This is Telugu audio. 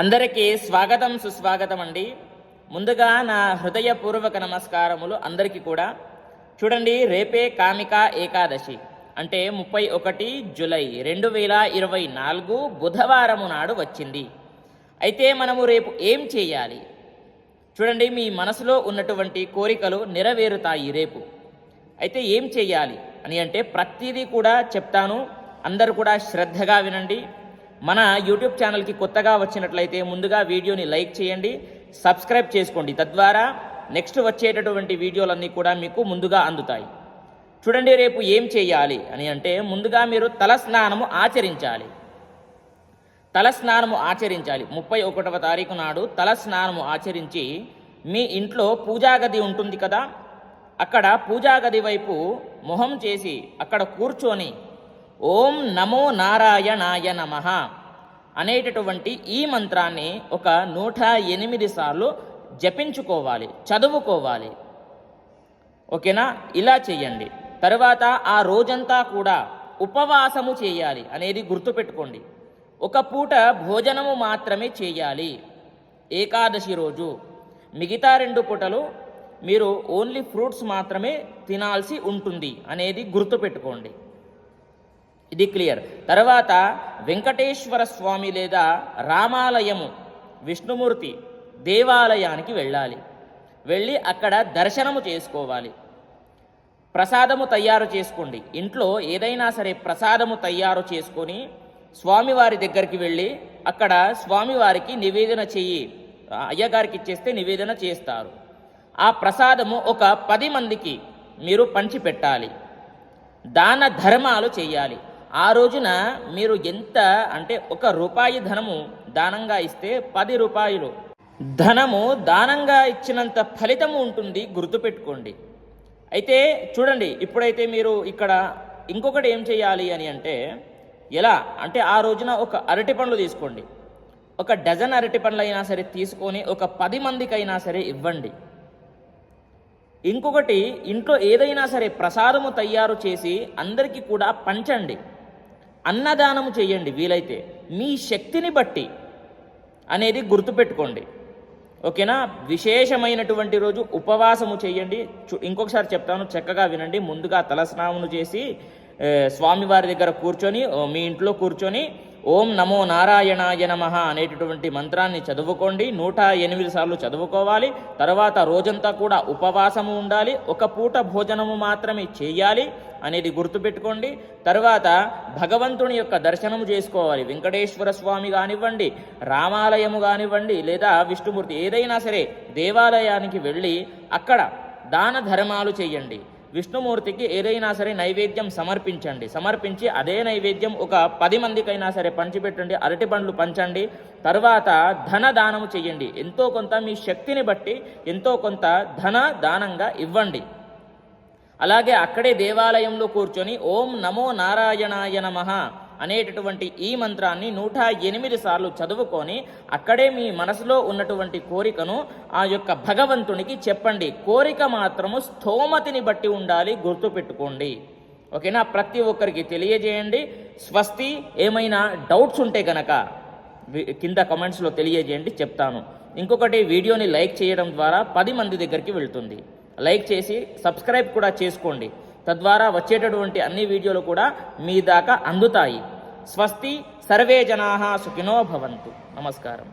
అందరికీ స్వాగతం సుస్వాగతం అండి ముందుగా నా హృదయపూర్వక నమస్కారములు అందరికీ కూడా. చూడండి రేపే కామిక ఏకాదశి అంటే ముప్పై ఒకటి జులై రెండు వేల ఇరవై నాలుగు బుధవారము నాడు వచ్చింది. అయితే మనము రేపు ఏం చేయాలి? చూడండి మీ మనసులో ఉన్నటువంటి కోరికలు నెరవేరుతాయి రేపు. అయితే ఏం చేయాలి అని అంటే ప్రతిదీ కూడా చెప్తాను. అందరూ కూడా శ్రద్ధగా వినండి. మన యూట్యూబ్ ఛానల్కి కొత్తగా వచ్చినట్లయితే ముందుగా వీడియోని లైక్ చేయండి సబ్స్క్రైబ్ చేసుకోండి. తద్వారా నెక్స్ట్ వచ్చేటటువంటి వీడియోలన్నీ కూడా మీకు ముందుగా అందుతాయి. చూడండి రేపు ఏం చేయాలి అని అంటే ముందుగా మీరు తల స్నానము ఆచరించాలి. తల స్నానము ఆచరించాలి. ముప్పై ఒకటవ తారీఖు నాడు తల స్నానము ఆచరించి మీ ఇంట్లో పూజా గది ఉంటుంది కదా అక్కడ పూజా గది వైపు మొహం చేసి అక్కడ కూర్చొని ఓం నమో నారాయణాయ నమ అనేటటువంటి ఈ మంత్రాన్ని ఒక నూట ఎనిమిది సార్లు జపించుకోవాలి చదువుకోవాలి. ఓకేనా? ఇలా చేయండి. తర్వాత ఆ రోజంతా కూడా ఉపవాసము చేయాలి అనేది గుర్తుపెట్టుకోండి. ఒక పూట భోజనము మాత్రమే చేయాలి. ఏకాదశి రోజు. మిగతా రెండు పూటలు మీరు ఓన్లీ ఫ్రూట్స్ మాత్రమే తినాల్సి ఉంటుంది అనేది గుర్తుపెట్టుకోండి. ఇది క్లియర్. తర్వాత వెంకటేశ్వర స్వామి లేదా రామాలయము విష్ణుమూర్తి దేవాలయానికి వెళ్ళాలి. వెళ్ళి అక్కడ దర్శనము చేసుకోవాలి. ప్రసాదము తయారు చేసుకోండి. ఇంట్లో ఏదైనా సరే ప్రసాదము తయారు చేసుకొని స్వామివారి దగ్గరికి వెళ్ళి అక్కడ స్వామివారికి నివేదన చెయ్యి అయ్యగారికి ఇచ్చేస్తే నివేదన చేస్తారు. ఆ ప్రసాదము ఒక పది మందికి మీరు పంచిపెట్టాలి. దాన ధర్మాలు చేయాలి. ఆ రోజున మీరు ఎంత అంటే ఒక రూపాయి ధనము దానంగా ఇస్తే పది రూపాయలు. ధనము దానంగా ఇచ్చినంత ఫలితము ఉంటుంది గుర్తుపెట్టుకోండి. అయితే చూడండి ఇప్పుడైతే మీరు ఇక్కడ ఇంకొకటి ఏం చేయాలి అని అంటే ఎలా? అంటే ఆ రోజున ఒక అరటి పండ్లు తీసుకోండి. ఒక డజన్ అరటి పండ్లు అయినా సరే తీసుకొని ఒక పది మందికైనా సరే ఇవ్వండి. ఇంకొకటి ఇంట్లో ఏదైనా సరే ప్రసాదము తయారు చేసి అందరికీ కూడా పంచండి. అన్నదానము చేయండి వీలైతే. మీ శక్తిని బట్టి అనేది గుర్తుపెట్టుకోండి. ఓకేనా? విశేషమైనటువంటి రోజు ఉపవాసము చేయండి. ఇంకొకసారి చెప్తాను చక్కగా వినండి. ముందుగా తలస్నానమును చేసి స్వామివారి దగ్గర కూర్చొని మీ ఇంట్లో కూర్చొని ఓం నమో నారాయణాయ నమ అనేటటువంటి మంత్రాన్ని చదువుకోండి. నూట ఎనిమిది సార్లు చదువుకోవాలి. తర్వాత రోజంతా కూడా ఉపవాసము ఉండాలి. ఒక పూట భోజనము మాత్రమే చేయాలి అనేది గుర్తుపెట్టుకోండి. తర్వాత భగవంతుని యొక్క దర్శనము చేసుకోవాలి. వెంకటేశ్వర స్వామి కానివ్వండి రామాలయము కానివ్వండి లేదా విష్ణుమూర్తి ఏదైనా సరే దేవాలయానికి వెళ్ళి అక్కడ దాన ధర్మాలు చేయండి. విష్ణుమూర్తికి ఏదైనా సరే నైవేద్యం సమర్పించండి. సమర్పించి అదే నైవేద్యం ఒక పది మందికైనా సరే పంచిపెట్టండి అరటి పండ్లు పంచండి తర్వాత ధన దానము చేయండి ఎంతో కొంత మీ శక్తిని బట్టి ఎంతో కొంత ధన దానంగా ఇవ్వండి. అలాగే అక్కడే దేవాలయంలో కూర్చొని ఓం నమో నారాయణాయ నమః అనేటటువంటి ఈ మంత్రాన్ని నూట ఎనిమిది సార్లు చదువుకొని అక్కడే మీ మనసులో ఉన్నటువంటి కోరికను ఆ యొక్క భగవంతునికి చెప్పండి. కోరిక మాత్రము స్థోమతిని బట్టి ఉండాలి గుర్తుపెట్టుకోండి. ఓకేనా? ప్రతి ఒక్కరికి తెలియజేయండి. స్వస్తి ఏమైనా డౌట్స్ ఉంటే గనక కింద కమెంట్స్లో తెలియజేయండి చెప్తాను. ఇంకొకటి వీడియోని లైక్ చేయడం ద్వారా పది మంది దగ్గరికి వెళ్తుంది. లైక్ చేసి సబ్స్క్రైబ్ కూడా చేసుకోండి. తద్వారా వచ్చేటటువంటి అన్ని వీడియోలు కూడా మీ దాకా అందుతాయి. స్వస్తి సర్వే జనా సుఖినో భవంతు. నమస్కారం.